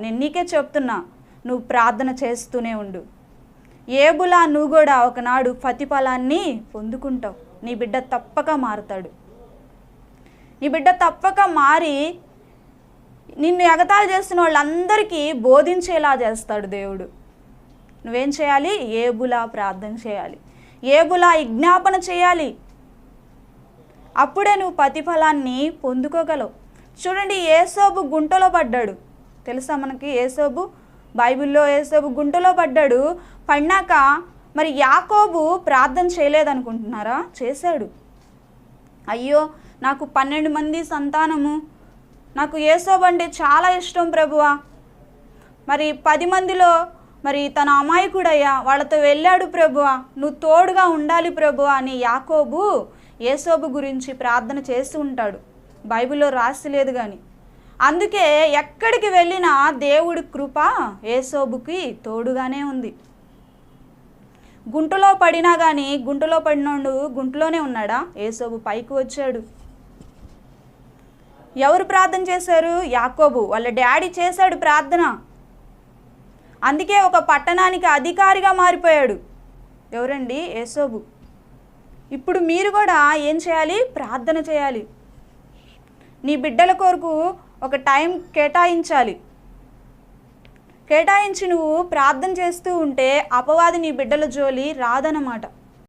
నేను నీకే చెప్తున్నా నువ్వు ప్రార్థన చేస్తూనే ఉండు. ఏబులా నువ్వు కూడా ఒకనాడు ప్రతిఫలాన్ని పొందుకుంటావు. నీ బిడ్డ తప్పక మారుతాడు. నీ బిడ్డ తప్పక మారి నిన్ను ఎగతాళి చేస్తున్న వాళ్ళందరికీ బోధించేలా చేస్తాడు దేవుడు. నువ్వేం చేయాలి? ఏబులా ప్రార్థన చేయాలి. ఏబులా విజ్ఞాపన చేయాలి. అప్పుడే నువ్వు ప్రతిఫలాన్ని పొందుకోగలవు. చూడండి ఏసోబు గుంటలో పడ్డాడు. తెలుసా మనకి? ఏసోబు బైబిల్లో ఏసోబు గుంటలో పడ్డాడు. పడినాక మరి యాకోబు ప్రార్థన చేయలేదనుకుంటున్నారా? చేశాడు. అయ్యో నాకు పన్నెండు మంది సంతానము. నాకు ఏసోబు అంటే చాలా ఇష్టం ప్రభువా. మరి పది మందిలో మరి తన అమాయకుడయ్యా వాళ్ళతో వెళ్ళాడు ప్రభువా. నువ్వు తోడుగా ఉండాలి ప్రభువా అని యాకోబు ఏసోబు గురించి ప్రార్థన చేస్తూ ఉంటాడు. బైబిల్లో రాసి లేదు కానీ అందుకే ఎక్కడికి వెళ్ళినా దేవుడి కృప ఏసోబుకి తోడుగానే ఉంది. గుంటలో పడినా కానీ గుంటలో పడినోడు గుంటలోనే ఉన్నాడా? ఏసోబు పైకి వచ్చాడు. ఎవరు ప్రార్థన చేశారు? యాకోబు. వాళ్ళ డాడీ చేశాడు ప్రార్థన. అందుకే ఒక పట్టణానికి అధికారిగా మారిపోయాడు. ఎవరండి? ఏసోబు. ఇప్పుడు మీరు కూడా ఏం చేయాలి? ప్రార్థన చేయాలి. నీ బిడ్డల కొరకు ఒక టైం కేటాయించాలి. కేటాయించి నువ్వు ప్రార్థన చేస్తూ ఉంటే అపవాది నీ బిడ్డల జోలి రాదన్నమాట.